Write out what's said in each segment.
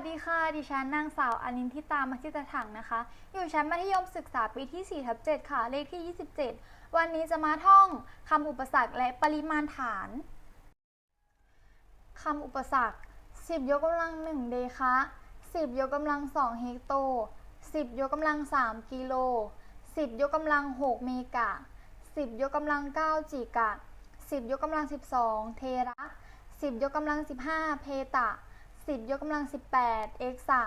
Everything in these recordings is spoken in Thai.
วัสดีค่ะ ดิฉันนางสาวอนินทิตามัชิตถังนะคะ อยู่ชั้นมัธยมศึกษาปีที่4ทับ7ค่ะ เลขที่ 27 วันนี้จะมาท่องคำอุปสรรคและปริมาณฐาน คำอุปสรรค 10 ยกกำลัง 1 เดคะ 10 ยกกำลัง 2 เฮกโต 10 ยกกำลัง 3 กิโล 10 ยกกำลัง 6 เมกะ 10 ยกกำลัง 9 จิกะ 10 ยกกำลัง 12 เทระ 10 ยกกำลัง 15 เพตะ 10 ยกกำลัง 18เอ็กซะ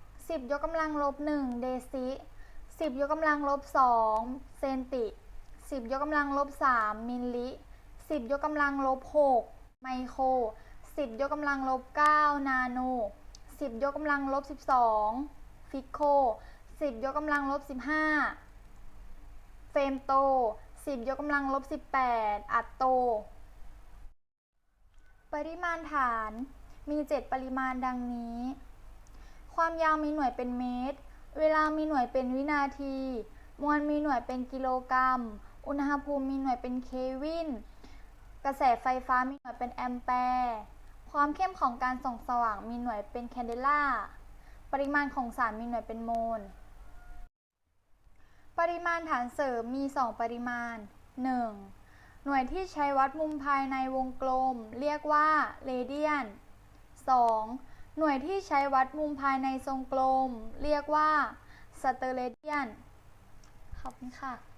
10 ยกกำลังลบ1เดซิ10 ยกกำลังลบ2เซนติ 10 ยกกำลังลบ3มิลลิ 10 ยกกำลังลบ6ไมโคร 10 ยกกำลังลบ9นาโน 10 ยกกำลังลบ12ฟิโค 10 ยกกำลังลบ15เฟมโต 10 ยกกำลังลบ18 อัตโต ปริมาณฐาน มี7ปริมาณดังนี้ ความยาวมีหน่วยเป็นเมตร เวลามีหน่วยเป็นวินาที มวลมีหน่วยเป็นกิโลกรัม อุณหภูมิมีหน่วยเป็นเควิน กระแสไฟฟ้ามีหน่วยเป็นแอมแปร์ ความเข้มของการส่องสว่างมีหน่วยเป็นแคนเดล่า ปริมาณของสารมีหน่วยเป็นโมล ปริมาณฐานเสริมมี 2 ปริมาณ 1. หน่วยที่ใช้วัดมุมภายในวงกลม เรียกว่าเรเดียน 2. หน่วยที่ใช้วัดมุมภายในทรงกลม เรียกว่าสเตอเรเดียน ขอบคุณค่ะ